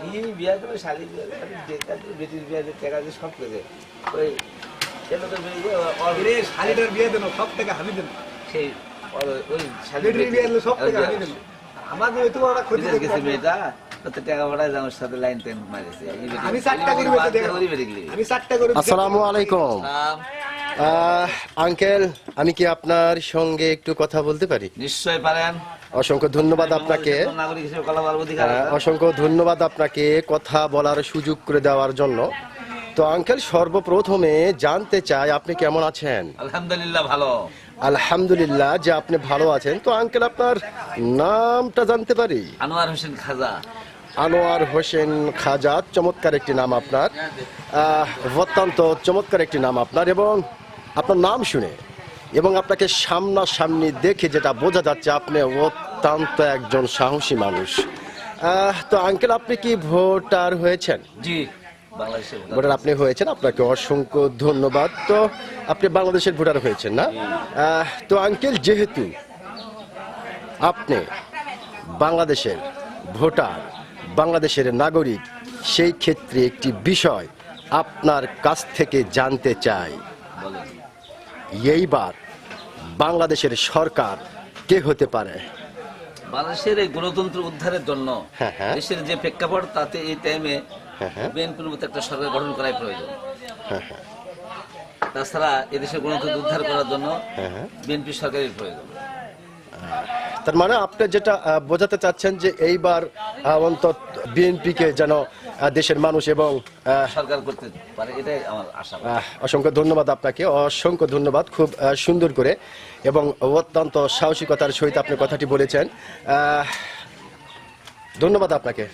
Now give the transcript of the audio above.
কি বিয়া করে শালি বিয়া বেটির বিয়া টাকা দিয়ে সব করে ওই শালিটার বিয়ে দেন সব থেকে আমি দেন। সেই ওই শালি বিয়ে সব থেকে আমি দেন। আমাকে তো ওরা ক্ষতি গেছে মেয়েটা। আমি আসসালামু আলাইকুম। আঙ্কেল কি আপনার সঙ্গে একটু কথা বলতে পারি? নিশ্চয় পারেন। অসংখ্য ধন্যবাদ আপনাকে। অসংখ্য ধন্যবাদ আপনাকে কথা বলার সুযোগ করে দেওয়ার জন্য। তো আঙ্কেল সর্বপ্রথমে জানতে চাই আপনি কেমন আছেন? আলহামদুলিল্লাহ ভালো। আলহামদুলিল্লাহ যে আপনি ভালো আছেন। তো আঙ্কেল আপনার নামটা জানতে পারি? আনোয়ার হোসেন খাজা। আনোয়ার হোসেন খাজা চমৎকার একটি নাম আপনার। অত্যন্ত চমৎকার একটি নাম আপনার এবং আপনার নাম শুনে এবং আপনাকে সামনাসামনি দেখে যেটা বোঝা যাচ্ছে আপনি অত্যন্ত একজন সাহসী মানুষ। তো আঙ্কেল আপনি কি ভোটার হয়েছেন? জি ভোটার। আপনি হয়েছেন আপনাকে অসংখ্য ধন্যবাদ। তো আপনি বাংলাদেশের ভোটার হয়েছেন না? তো আঙ্কেল যেহেতু আপনি বাংলাদেশের ভোটার বাংলাদেশের নাগরিক সেই ক্ষেত্রে একটি বিষয় আপনার কাছ থেকে জানতে চাই। এইবার বাংলাদেশের সরকার কে হতে পারে বাংলাদেশের এই গণতন্ত্র উদ্ধারের জন্য হ্যাঁ, হ্যাঁ। দেশের যে প্রেক্ষাপট তাতে এই টাইমে। বিএনপির মতো একটা সরকার গঠন করাই প্রয়োজন হ্যাঁ হ্যাঁ তাছাড়া এদেশের গণতন্ত্র উদ্ধার করার জন্য। বিএনপি সরকারের প্রয়োজন তার মানে আপনি যেটা বোঝাতে চাচ্ছেন যে এইবার অন্তত বিএনপিকে যেন দেশের মানুষ এবং সরকার করতে পারে এটাই আমার আশা। অসংখ্য ধন্যবাদ আপনাকে অসংখ্য ধন্যবাদ খুব সুন্দর করে এবং অত্যন্ত সাহসিকতার সহিত আপনি কথাটি বলেছেন। ধন্যবাদ আপনাকে।